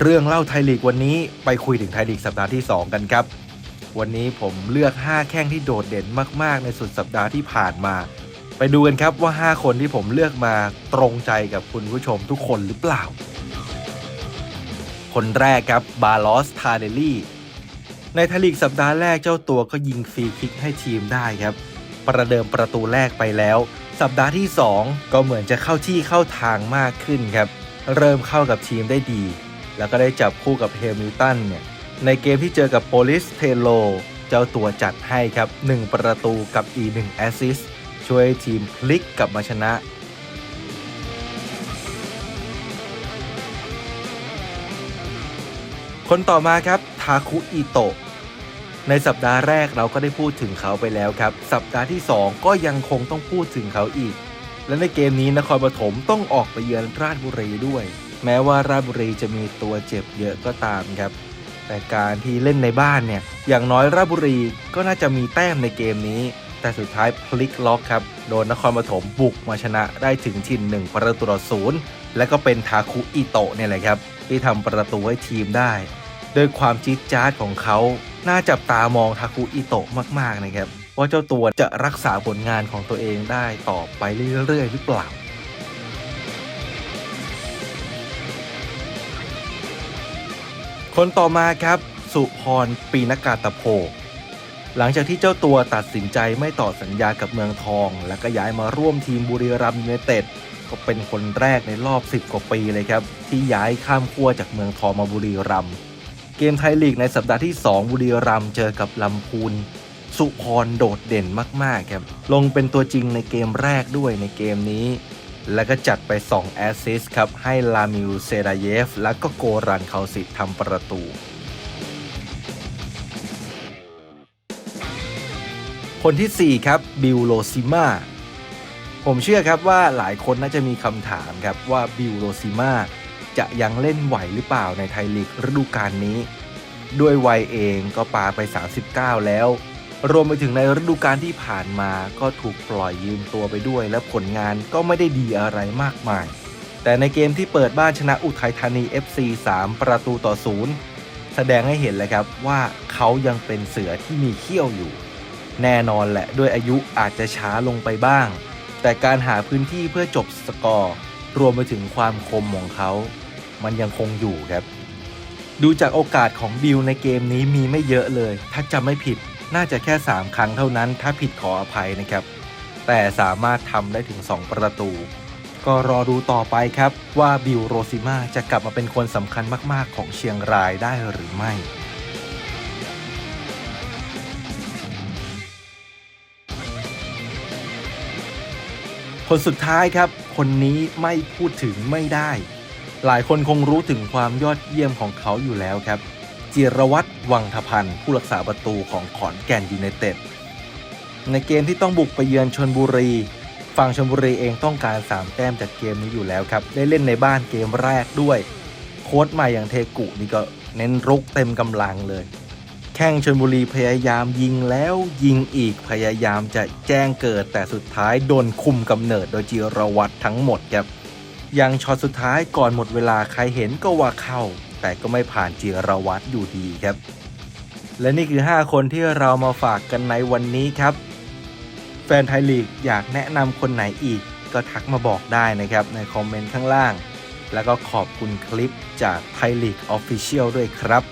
เรื่องเล่าไทยลีกวันนี้ไปคุยถึงไทยลีกสัปดาห์ที่ 2 กันครับ วันนี้ผมเลือก 5 แข้งที่โดดเด่นมากๆ ในสุดสัปดาห์ที่ผ่านมา ไปดูกันครับว่า 5 คนที่ผมเลือกมาตรงใจกับคุณผู้ชมทุกคนหรือเปล่า คนแรกครับบาลอสทาเดลี่ ในไทยลีกสัปดาห์แรกเจ้าตัวก็ยิงฟรีคิกให้ทีมได้ครับ ประเดิมประตูแรกไปแล้ว สัปดาห์ที่ 2 ก็เหมือนจะเข้าที่เข้าทางมากขึ้นครับ เริ่มเข้ากับทีมได้ดี แล้วก็ได้จับคู่กับเฮมิลตันเนี่ยในเกมที่เจอกับโปลิสเทโล เจ้าตัวจัดให้ครับ 1 ประตูกับอีก1แอสซิสช่วยทีมพลิกกลับมาชนะคนต่อมาครับทาคุอิโตะในสัปดาห์แรกเราก็ได้พูดถึงเขาไปแล้วครับ สัปดาห์ที่ 2 ก็ยังคงต้องพูดถึงเขาอีก และในเกมนี้นครปฐมต้องออกไปเยือนราชบุรีด้วย แม้ว่าราชบุรีจะมีตัวเจ็บเยอะก็ตามครับ แต่การที่เล่นในบ้านเนี่ย อย่างน้อยราชบุรีก็น่าจะมีแต้มในเกมนี้ แต่สุดท้ายพลิกล็อกครับ โดนนครปฐมบุกมาชนะได้ถึงถิ่นหนึ่งประตูต่อศูนย์และก็เป็นทาคุอิโตะเนี่ยแหละครับ ที่ทำประตูให้ทีมได้ด้วยความจี๊ดจ๊าดของเขา น่าจับตามองทาคุอิโตะมาก ๆ นะครับ ว่าเจ้าตัวจะรักษาผลงานของตัวเองได้ต่อไปเรื่อย ๆ หรือเปล่า คนต่อมาครับ สุพรปีนกาตะโพ หลังจากที่เจ้าตัวตัดสินใจไม่ต่อสัญญากับเมืองทอง แล้วก็ย้ายมาร่วมทีมบุรีรัมย์ยูไนเต็ดก็เป็นคนแรกในรอบ 10 กว่าปีเลยครับ ที่ย้ายข้ามขั้วจากเมืองทองมาบุรีรัมย์เกมไทยลีกในสัปดาห์ที่ 2 บุรีรัมย์เจอกับลำพูนสุพรโดดเด่นมาก ๆ ครับ ลงเป็นตัวจริงในเกมแรกด้วยในเกมนี้ แล้วก็จัดไป 2 แอสซิสครับ ให้ลามิวเซราเยฟ และก็โกรันเขาสิธทำประตู คนที่ 4 ครับ บิลโลซิมาผมเชื่อครับว่าหลายคนน่าจะมีคำถามครับว่าบิลโลซิมาจะยังเล่นไหวหรือเปล่าในไทยลีกฤดูกาลนี้ ด้วยวัยเองก็ปาไป 39 แล้ว รวมไปถึงในฤดูกาลที่ผ่านมาก็ถูกปล่อยยืมตัวไปด้วย และผลงานก็ไม่ได้ดีอะไรมากมาย แต่ในเกมที่เปิดบ้านชนะอุทัยธานี FC 3 ประตูต่อศูนย์แสดงให้เห็นเลยครับว่าเขายังเป็นเสือที่มีเขี้ยวอยู่ แน่นอนแหละด้วยอายุอาจจะช้าลงไปบ้าง แต่การหาพื้นที่เพื่อจบสกอร์ รวมไปถึงความคมของเขา มันยังคงอยู่ครับ ดูจากโอกาสของบิลในเกมนี้มีไม่เยอะเลย ถ้าจำไม่ผิด น่าจะแค่ 3 ครั้งเท่านั้น ถ้าผิดขออภัยนะครับ แต่สามารถทำได้ถึง 2 ประตู ก็รอดูต่อไปครับว่าบิลโรซิมาจะกลับมาเป็นคนสำคัญมากๆ ของเชียงรายได้หรือไม่คนสุดท้ายครับ คนนี้ไม่พูดถึงไม่ได้ หลายคนคงรู้ถึงความยอดเยี่ยมของเขาอยู่แล้วครับ จิรวัตรวังทพันธ์ผู้รักษาประตูของขอนแก่นยูไนเต็ดในเกมที่ต้องบุกไปเยือนชนบุรี ฝั่งชนบุรีเองต้องการ 3 แต้มจากเกมนี้อยู่แล้วครับ ได้เล่นในบ้านเกมแรกด้วย โค้ชใหม่อย่างเทกุนี่ก็เน้นรุกเต็มกำลังเลย แข่งชนบุรีพยายามยิงแล้วยิงอีกพยายามจะแจ้งเกิดแต่สุดท้ายโดนคุมกำเนิดโดยจิรวัตรทั้งหมดครับ ยังช็อตสุดท้ายก่อนหมดเวลาใครเห็นก็ว่าเข้า แต่ก็ไม่ผ่านจิรวัตรอยู่ดีครับ และนี่คือ 5 คนที่เรามาฝากกันในวันนี้ครับ แฟนไทยลีกอยากแนะนำคนไหนอีก ก็ทักมาบอกได้นะครับในคอมเมนต์ข้างล่าง แล้วก็ขอบคุณคลิปจากไทยลีกออฟฟิเชียลด้วยครับ